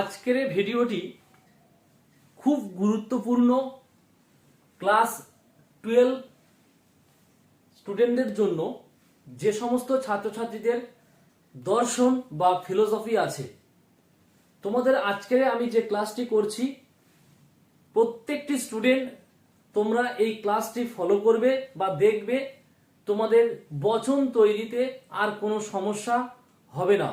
আজকের ভিডিওটি খুব গুরুত্বপূর্ণ ক্লাস টুয়েলভ স্টুডেন্টদের জন্য যে সমস্ত ছাত্রছাত্রীদের দর্শন বা ফিলোসফি আছে। তোমাদের আজকের আমি যে ক্লাসটি করছি, প্রত্যেকটি স্টুডেন্ট তোমরা এই ক্লাসটি ফলো করবে বা দেখবে, তোমাদের বচন তৈরিতে আর কোনো সমস্যা হবে না।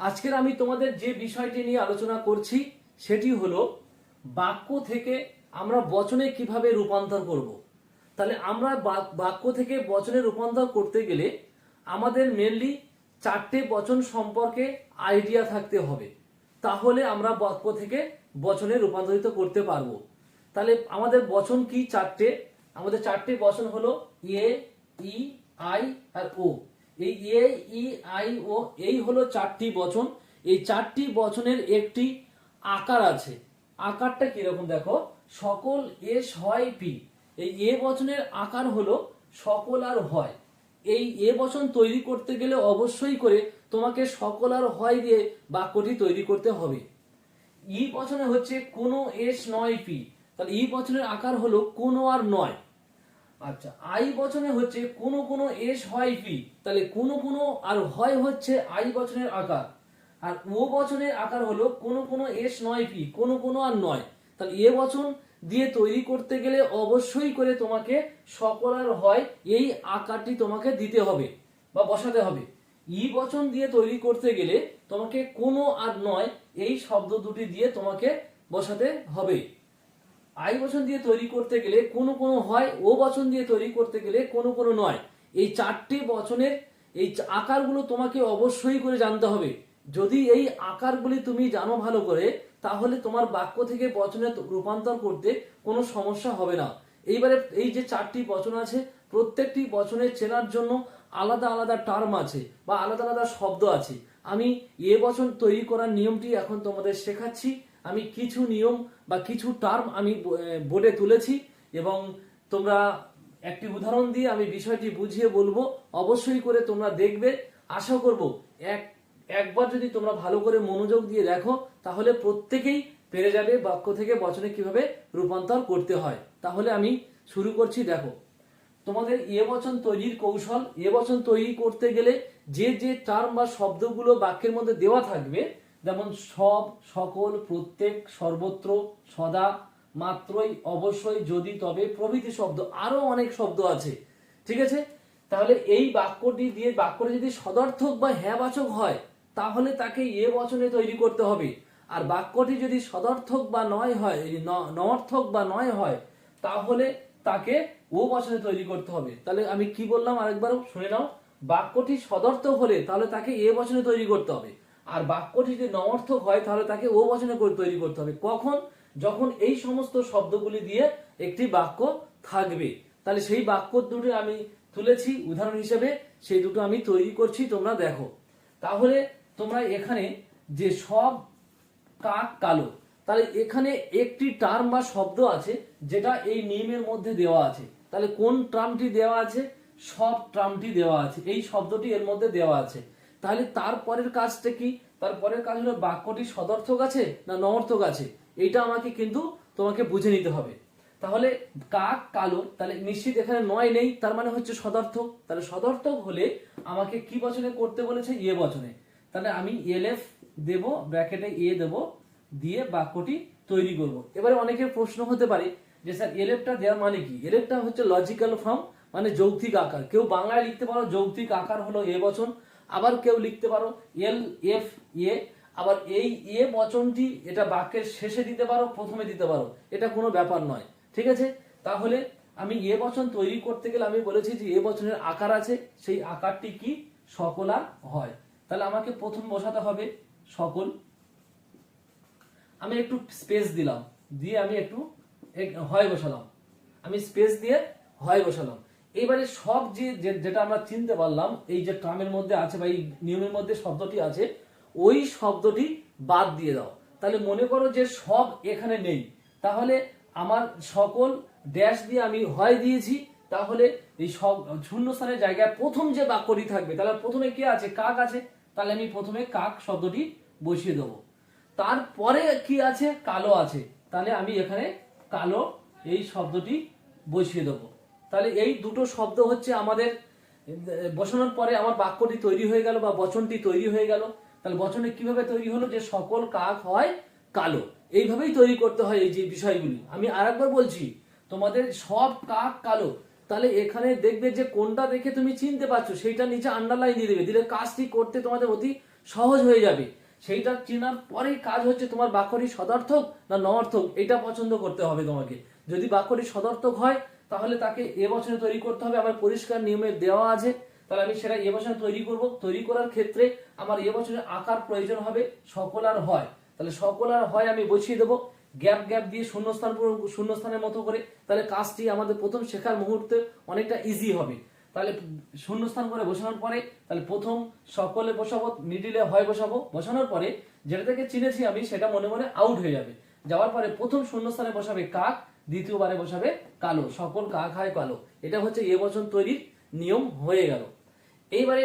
আজকের আমি তোমাদের যে বিষয়টি নিয়ে আলোচনা করছি, সেটি হলো বাক্য থেকে আমরা বচনে কীভাবে রূপান্তর করব। তাহলে আমরা বাক- বাক্য থেকে বচনে রূপান্তর করতে গেলে আমাদের মেনলি চারটে বচন সম্পর্কে আইডিয়া থাকতে হবে। তাহলে আমরা বাক্য থেকে বচনে রূপান্তরিত করতে পারব। তাহলে আমাদের বচন কি চারটে? আমাদের চারটে বচন হলো এ, ই, আই আর ও। এই এ ই আই ও এই হলো চারটি বচন। এই চারটি বচনের একটি আকার আছে। আকারটা কীরকম দেখো? সকল এস হয় পি। এই এ বচনের আকার হলো সকল আর হয়। এই এ বচন তৈরি করতে গেলে অবশ্যই করে তোমাকে সকল আর হয় দিয়ে বাক্যটি তৈরি করতে হবে। ই বচনে হচ্ছে কোনো এস নয় পি। তাহলে ই বচনের আকার হলো কোনো আর নয়। আচ্ছা আই বচনে হচ্ছে কোনো কোনো এস হয় পি তাহলে কোনো কোনো আর হয় হচ্ছে আই বচনের আকার। আর ও বচনের আকার হলো কোনো কোনো এস নয় পি কোনো কোনো আর নয়। তাহলে এ বচন দিয়ে তৈরি করতে গেলে অবশ্যই করে তোমাকে সকল আর হয় এই আকারটি তোমাকে দিতে হবে বা বসাতে হবে। ই বচন দিয়ে তৈরি করতে গেলে তোমাকে কোনো আর নয় এই শব্দ দুটি দিয়ে তোমাকে বসাতে হবে। আই বচন দিয়ে তৈরি করতে গেলে কোনো কোনো হয়, ও বচন দিয়ে তৈরি করতে গেলে কোনো কোনো নয়। এই চারটি বচনের এই আকারগুলো তোমাকে অবশ্যই করে জানতে হবে। যদি এই আকারগুলি তুমি জানো ভালো করে, তাহলে তোমার বাক্য থেকে বচনে রূপান্তর করতে কোনো সমস্যা হবে না। এইবারে এই যে চারটি বচন আছে, প্রত্যেকটি বচনে চেনার জন্য আলাদা আলাদা টার্ম আছে বা আলাদা আলাদা শব্দ আছে। আমি এ বচন তৈরি করার নিয়মটি এখন তোমাদের শেখাচ্ছি। আমি কিছু নিয়ম বা কিছু টার্ম আমি ব- এ, বোর্ডে তুলেছি এবং তোমরা একটি উদাহরণ দিয়ে আমি বিষয়টি বুঝিয়ে বলব। অবশ্যই করে তোমরা দেখবে। আশা করব এক একবার যদি তোমরা ভালো করে মনোযোগ দিয়ে দেখো তাহলে প্রত্যেকেই পেরে যাবে বাক্য থেকে বচনে কীভাবে রূপান্তর করতে হয়। তাহলে আমি শুরু করছি দেখো। তোমাদের এ বচন তৈরির কৌশল এ বচন তৈরি করতে গেলে যে যে টার্ম বা শব্দগুলো বাক্যের মধ্যে দেওয়া থাকবে যেমন সব, সকল, প্রত্যেক, সর্বত্র, সদা, মাত্রই, অবশ্যই, যদি, তবে, প্রভৃতি শব্দ। আরও অনেক শব্দ আছে। ঠিক আছে? তাহলে এই বাক্যটি দিয়ে বাক্যটি যদি সদর্থক বা হ্যাবাচক হয়, তাহলে তাকে এ বচনে তৈরি করতে হবে। আর বাক্যটি যদি সদর্থক বা নয় হয় এই ন- নঅর্থক বা নয় হয়, তাহলে তাকে ও বচনে তৈরি করতে হবে। তাহলে আমি কি বললাম আরেকবার শুনে নাও। বাক্যটি সদর্থক হলে তাহলে তাকে এ বচনে তৈরি করতে হবে। আর বাক্যটি যদি নঅর্থক হয়, তাহলে তাকে ও বচনে করে তৈরি করতে হবে। কখন? যখন এই সমস্ত শব্দগুলি দিয়ে একটি বাক্য থাকবে। তাহলে সেই বাক্য দুটো আমি তুলেছি, উদাহরণ হিসেবে সেই দুটো আমি তৈরি করছি, তোমরা দেখো। তাহলে তোমরা এখানে যে সব কাক কালো, তাহলে এখানে একটি টার্ম বা শব্দ আছে, যেটা এই নিয়মের মধ্যে দেওয়া আছে। তাহলে কোন টার্মটি দেওয়া আছে? সব টার্মটি দেওয়া আছে। এই শব্দটি এর মধ্যে দেওয়া আছে। তাহলে তারপরের কাজটা কি? তারপরের কাজ হলো বাক্যটি সদর্থক আছে না নমর্থক আছে? এইটা আমাকে কিন্তু তোমাকে বুঝে নিতে হবে। তাহলে কাক কালো, তাহলে নিশ্চিত এখানে নয় নেই, তার মানে হচ্ছে সদর্থক। তাহলে সদর্থক হলে আমাকে কি বচনে করতে বলেছে? এ বচনে। তাহলে আমি এলএফ দেব, ব্র্যাকেটে এ দেব, দিয়ে বাক্যটি তৈরি করব। এবারে অনেকের প্রশ্ন হতে পারে যে স্যার, এলএফটা দেওয়ার মানে কি? এলএফটা হচ্ছে লজিক্যাল ফর্ম মানে যৌক্তিক আকার। কেউ বাংলায় লিখতে পারো, যৌক্তিক আকার হলো এ বচন। আবার কেউ লিখতে পারো এল এফ এ আবার এই এ বচনটি এটা বাক্যের শেষে দিতে পারো, প্রথমে দিতে পারো। এটা কোনো ব্যাপার নয়, ঠিক আছে? তাহলে আমি এ বচন তৈরি করতে গেলে আমি বলেছি যে এ বচনের আকার আছে, সেই আকারটি কি? সকলা হয়। তাহলে আমাকে প্রথম বসাতে হবে সকল। আমি একটু স্পেস দিলাম, দিয়ে আমি একটু হয় বসালাম। আমি স্পেস দিয়ে হয় বসালাম। এবারে সব যে- যেটা আমরা চিনতে পারলাম, এই যে ট্রামের মধ্যে আছে বা এই নিয়মের মধ্যে শব্দটি আছে, ওই শব্দটি বাদ দিয়ে দাও। তাহলে মনে করো যে সব এখানে নেই। তাহলে আমার সকল ড্যাশ দিয়ে আমি হয় দিয়েছি, তাহলে এই সব শূন্যস্থানের জায়গায় প্রথম যে বাক্যটি থাকবে, তাহলে প্রথমে কে আছে? কাক আছে। তাহলে আমি প্রথমে কাক শব্দটি বসিয়ে দেবো। তারপরে কি আছে? কালো আছে। তাহলে আমি এখানে কালো এই শব্দটি বসিয়ে দেবো। তাহলে এই দুটো শব্দ হচ্ছে আমাদের, বসানোর পরে আমার বাক্যটি তৈরি হয়ে গেল বা বচনটি তৈরি হয়ে গেল। তাহলে বচনে কীভাবে তৈরি হলো যে সকল কাক হয় কালো। এইভাবেই তৈরি করতে হয় এই যে বিষয়গুলি। আমি আরেকবার বলছি, তোমাদের সব কাক কালো। তাহলে এখানে দেখবে যে কোনটা দেখে তুমি চিনতে পারছ, সেইটা নিচে আন্ডারলাইন দিয়ে দেবে। দিলে কাজটি করতে তোমাদের অতি সহজ হয়ে যাবে। সেইটা চেনার পরেই কাজ হচ্ছে তোমার বাক্যটি সদর্থক না নর্থক এটা পছন্দ করতে হবে তোমাকে। যদি বাক্যটি সদর্থক হয় তাহলে তাকে এ বছরে তৈরি করতে হবে। আমার পরিষ্কার নিয়মে দেওয়া আছে। তাহলে আমি সেটা এ বছরে তৈরি করব। তৈরি করার ক্ষেত্রে আমার এ বছরে আকার প্রয়োজন হবে। সকল আর হয়। তাহলে সকল আর হয় আমি বসিয়ে দেবো। গ্যাপ গ্যাপ দিয়ে শূন্যস্থান শূন্যস্থানের মতো করে। তাহলে কাজটি আমাদের প্রথম শেখার মুহূর্তে অনেকটা ইজি হবে। তাহলে শূন্যস্থান করে বসানোর পরে, তাহলে প্রথম সকলে বসাবো মিডিলে হয় বসাবো। বসানোর পরে, যেটা থেকে চিনেছি আমি, সেটা মনে মনে আউট হয়ে যাবে। যাওয়ার পরে প্রথম শূন্যস্থানে বসাবে কাক। দ্বিতীয়বারে বসাবে কালো, সকল কাক হয় কালো। এটা হচ্ছে এ বচন তৈরির নিয়ম হয়ে গেল। এইবারে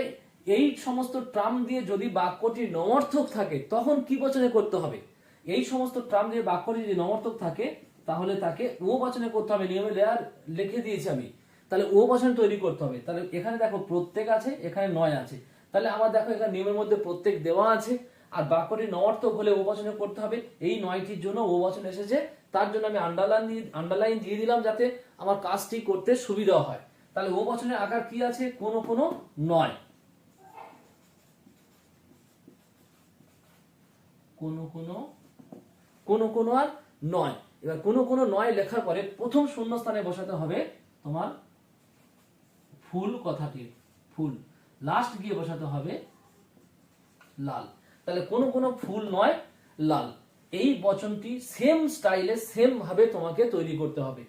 এই সমস্ত ট্রাম দিয়ে যদি বাক্যটি নমর্থক থাকে, তখন কি বচনে করতে হবে? এই সমস্ত ট্রাম দিয়ে বাক্যটি যদি নমর্থক থাকে, তাহলে তাকে ও বচনে করতে হবে। নিয়মে লেয়ার লিখে দিয়েছি আমি। তাহলে ও বচন তৈরি করতে হবে। তাহলে এখানে দেখো প্রত্যেক আছে, এখানে নয় আছে। তাহলে আমার দেখো এখানে নিয়মের মধ্যে প্রত্যেক দেওয়া আছে। আর বাক্যটি নমর্থক হলে ও বচনে করতে হবে। এই নয়টির জন্য ও বচন এসেছে তার জন্য আমি আন্ডারলাইন দিয়ে আন্ডারলাইন দিয়ে দিলাম যাতে আমার কাজটি করতে সুবিধা হয়। তাহলে ও বচনের আকার কি আছে? কোনো কোনো নয়। কোনো কোনো কোনো কোনো আর নয়। এবার কোনো কোনো নয় লেখার পরে প্রথম শূন্য স্থানে বসাতে হবে তোমার ফুল কথাটি, ফুল। লাস্ট গিয়ে বসাতে হবে লাল। তাহলে কোনো কোনো ফুল নয়, লাল। এই বচনটি সেম স্টাইলে সেম ভাবে তোমাকে তৈরি করতে হবে।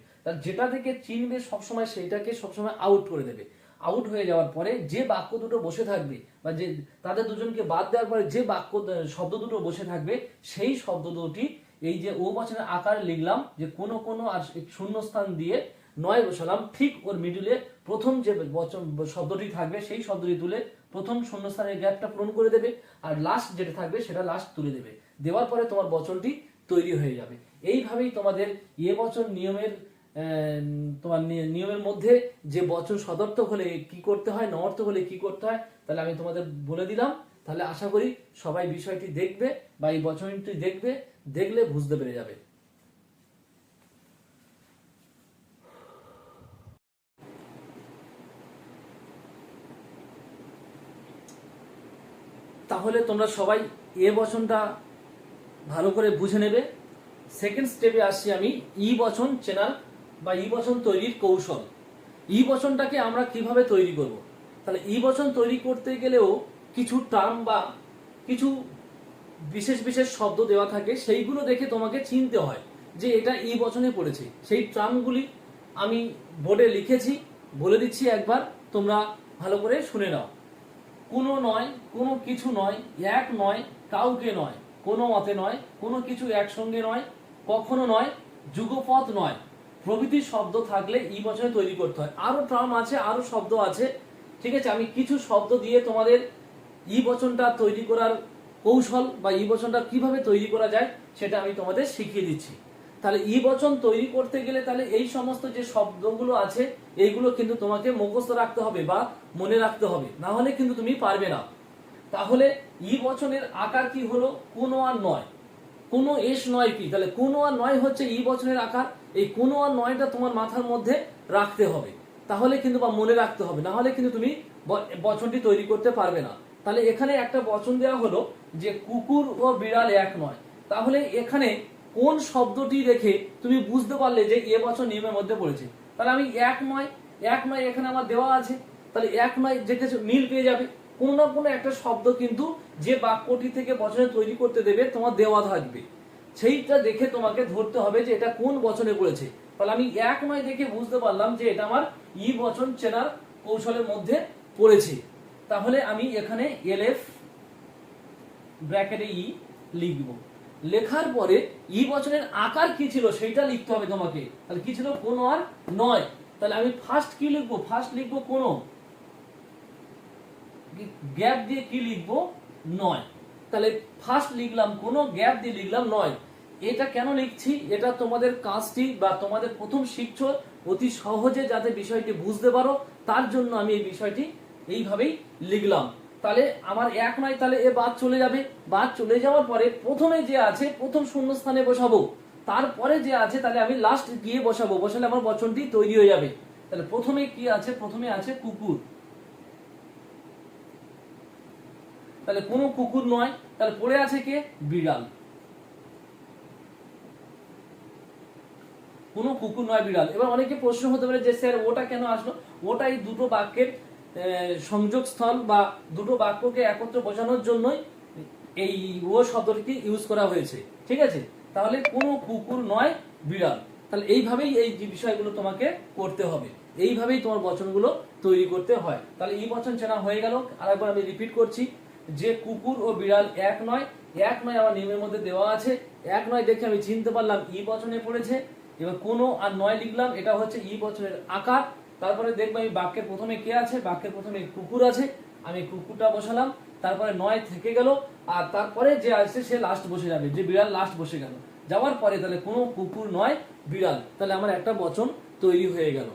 যেটা থেকে চিনবে সবসময় সেইটাকে সবসময় আউট করে দেবে। আউট হয়ে যাওয়ার পরে যে বাক্য দুটো বসে থাকবে বা যে তাদের দুজনকে বাদ দেওয়ার পরে যে বাক্য শব্দ দুটো বসে থাকবে, সেই শব্দ দুটি, এই যে ও বচনের আকার লিখলাম যে কোনো কোনো আর শূন্যস্থান দিয়ে নয় বসালাম, ঠিক ওর মিডিলে প্রথম যে বচন, শব্দটি থাকবে সেই শব্দটি তুলে প্রথম শূন্যস্থানের গ্যাপটা পূরণ করে দেবে। আর লাস্ট যেটা থাকবে সেটা লাস্ট তুলে দেবে। দেওয়ার পরে তোমার বচনটি তৈরি হয়ে যাবে। এইভাবেই তোমাদের এ বচন নিয়মের তোমার নিয়মের মধ্যে যে বচন সদর্থক হলে কি করতে হয় নর্থক হলে কি করতে হয়, তাহলে আমি তোমাদের বলে দিলাম। তাহলে আশা করি সবাই বিষয়টি দেখবে বা এই বচনটি দেখবে, দেখলে বুঝতে পেরে যাবে। তাহলে তোমরা সবাই এ বচনটা ভালো করে বুঝে নেবে। সেকেন্ড স্টেপে আসছি আমি ই বচন চেনার বা ই বচন তৈরির কৌশল। ই বচনটাকে আমরা কীভাবে তৈরি করব? তাহলে ই বচন তৈরি করতে গেলেও কিছু টার্ম বা কিছু বিশেষ বিশেষ শব্দ দেওয়া থাকে, সেইগুলো দেখে তোমাকে চিনতে হয় যে এটা ই বচনে পড়েছে। সেই টার্মগুলি আমি বোর্ডে লিখেছি, বলে দিচ্ছি একবার, তোমরা ভালো করে শুনে নাও। কোনো নয়, কোনো কিছু নয়, এক নয়, কাউকে নয়। কোনো মতে নয়, কোনো কিছু একসঙ্গে নয়, কখনো নয়, যুগপথ নয়। প্রভৃতি শব্দ থাকলে ই বচনে তৈরি করতে হয়। আরও টার্ম আছে, আরও শব্দ আছে। ঠিক আছে, আমি কিছু শব্দ দিয়ে তোমাদের ই বচনটা তৈরি করার কৌশল বা ই বচনটা কীভাবে তৈরি করা যায় সেটা আমি তোমাদের শিখিয়ে দিচ্ছি। তাহলে ই বচন তৈরি করতে গেলে তাহলে এই সমস্ত যে শব্দগুলো আছে, এইগুলো কিন্তু তোমাকে মুখস্থ রাখতে হবে বা মনে রাখতে হবে। না হলে কিন্তু তুমি পারবে না। তাহলে ই বচনের আকার কি হলো? কোনো আর নয়। কোনো এস নয় কি? তাহলে কোনো আর নয় হচ্ছে ই বচনের আকার। এই কোনো আর নয়টা তোমার মাথার মধ্যে রাখতে হবে। তাহলে কিন্তু বা মনে রাখতে হবে। না হলে কিন্তু তুমি বচনটি তৈরি করতে পারবে না। তাহলে এখানে একটা বচন দেওয়া হলো যে কুকুর ও বিড়াল এক নয়। তাহলে এখানে কোন শব্দটি রেখে তুমি বুঝতে পারলে যে এ বছর নিয়মের মধ্যে পড়েছে? তাহলে আমি এক নয় এক নয় এখানে আমার দেওয়া আছে। তাহলে এক নয় যে কিছু মিল পেয়ে যাবে। কোনো না কোনো একটা শব্দ কিন্তু যে বাক্যটি থেকে বচনে তৈরি করতে দেবে, তোমার দেওয়া থাকবে। সেইটা দেখে তোমাকে ধরতে হবে যে এটা কোন বচনে পড়েছে তাহলে আমি এক নয় দেখে বুঝতে পারলাম যে এটা আমার ই বচন চেনার কৌশলের মধ্যে পড়েছে। তাহলে আমি এখানে এলএফ ব্র্যাকেটে ই লিখব। লেখার পরে ই বচনের আকার কি ছিল সেটা লিখতে হবে তোমাকে। তাহলে কি ছিল? কোনো আর নয়। তাহলে আমি ফার্স্ট কি লিখব? ফার্স্ট লিখব কোনো। গ্যাপ দিয়ে কি লিখব? নয়। তাহলে ফার্স্ট লিখলাম কোনো, গ্যাপ দিয়ে লিখলাম নয়। এটা কেন লিখছি? এটা তোমাদের কাজটি বা তোমাদের প্রথম শিক্ষক অতি সহজে যাতে বিষয়টি বুঝতে পারো, তার জন্য আমি এই বিষয়টি এইভাবেই লিখলাম। তাহলে আমার এক নয়, তাহলে এ বাদ চলে যাবে। বাদ চলে যাওয়ার পরে প্রথমে যে আছে, প্রথম শূন্য স্থানে বসাবো। তারপরে যে আছে, তাহলে আমি লাস্ট গিয়ে বসাবো। বসালে আমার বচনটি তৈরি হয়ে যাবে। তাহলে প্রথমে কি আছে? প্রথমে আছে কুকুর। তাহলে কোনো কুকুর নয় তাহলে পড়ে আছে কে? বিড়াল। কোনো কুকুর নয় বিড়াল। এবার অনেকে প্রশ্ন হতে পারে যে স্যার ওটা কেন আসলো? ওটা এই দুটো বাক্যের আহ, সংযোগ স্থল বা দুটো বাক্যকে একত্র বোঝানোর জন্যই এই ও শব্দটি ইউজ করা হয়েছে। ঠিক আছে? তাহলে কোনো কুকুর নয় বিড়াল। তাহলে এইভাবেই এই বিষয়গুলো তোমাকে করতে হবে। এইভাবেই তোমার বচনগুলো তৈরি করতে হয়। তাহলে এই বচন চেনা হয়ে গেল। আরেকবার আমি রিপিট করছি। যে কুকুর ও বিড়াল এক নয় এক নয় আমার নিয়মের মধ্যে দেওয়া আছে। এক নয় দেখে আমি চিনতে পারলাম ই বচনে পড়েছে। এবার কোনো আর নয় লিখলাম, এটা হচ্ছে ই বচনের আকার। তারপরে দেখব আমি বাক্যের প্রথমে কে আছে, বাক্যের প্রথমে কুকুর আছে। আমি কুকুরটা বসালাম, তারপরে নয় থেকে গেল, আর তারপরে যে আসছে সে লাস্ট বসে যাবে, যে বিড়াল লাস্ট বসে গেল। যাওয়ার পরে তাহলে কোনো কুকুর নয়, বিড়াল। তাহলে আমার একটা বচন তৈরি হয়ে গেল।